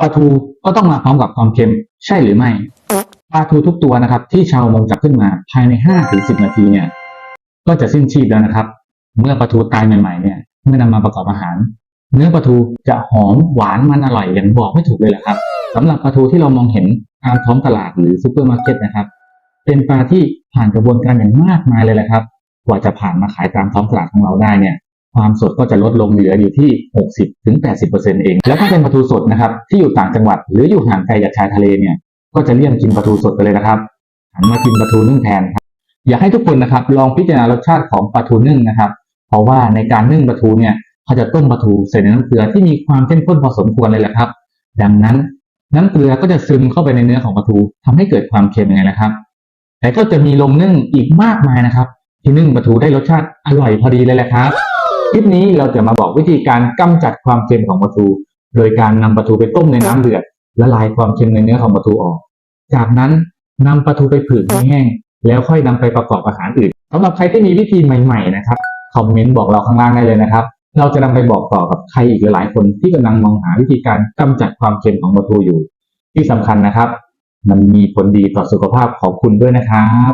ปลาทูก็ต้องมาพร้อมกับความเค็มใช่หรือไม่ปลาทูทุกตัวนะครับที่ชาวมงจับขึ้นมาภายใน5ถึง10 นาทีเนี่ยก็จะสิ้นชีพแล้วนะครับ เมื่อปลาทูตายใหม่ๆเนี่ยเมื่อนำมาประกอบอาหาร เนื้อปลาทูจะหอมหวานมันอร่อยอย่างบอกไม่ถูกเลยแหละครับสำหรับปลาทูที่เรามองเห็นตามท้องตลาดหรือซูเปอร์มาร์เก็ตนะครับ เป็นปลาที่ผ่านกระบวนการอย่างมากมายเลยแหละครับ กว่าจะผ่านมาขายตามท้องตลาดของเราได้เนี่ย ความสดก็จะลดลงเหลืออยู่ที่ 60ถึง80%เอง แล้วถ้าเป็นปลาทูสดนะครับที่อยู่ต่างจังหวัด หรืออยู่ห่างไกลจากชายทะเลเนี่ยก็จะเลี่ยงกินปลาทูสดไปเลยนะครับหันมากินปลาทูนึ่งแทนครับอยากให้ทุกคนนะครับลองพิจารณารสชาติของปลาทูนึ่งนะครับ เพราะว่าในการนึ่งปลาทูเนี่ยเขาจะต้มปลาทูใส่ในน้ำเกลือที่มีความเข้มข้นพอสมควรเลยแหละครับ ดังนั้นน้ำเกลือก็จะซึมเข้าไปในเนื้อของปลาทูทำให้เกิดความเค็มยังไงนะครับ แต่ก็จะมีลงนึ่งอีกมากมายนะครับ ที่นึ่งปลาทูได้รสชาติอร่อยพอดีเลยแหละครับ คลิปนี้เราจะมาบอกวิธีการกำจัดความเค็มของปลาทู โดยการนำปลาทูไปต้มในน้ำเดือดละลายความเค็มในเนื้อของปลาทูออก จากนั้นนำปลาทูไปผึ่งให้แห้ง แล้วค่อยนำไปประกอบอาหารอื่นสำหรับใครที่มีวิธีใหม่ๆนะครับคอมเมนต์บอกเราข้างล่างได้เลยนะครับ เราจะนำไปบอกต่อกับใครอีกหลายคนที่กำลังมองหาวิธีการกำจัดความเค็มของปลาทูอยู่ ที่สำคัญนะครับ มันมีผลดีต่อสุขภาพของคุณด้วยนะครับ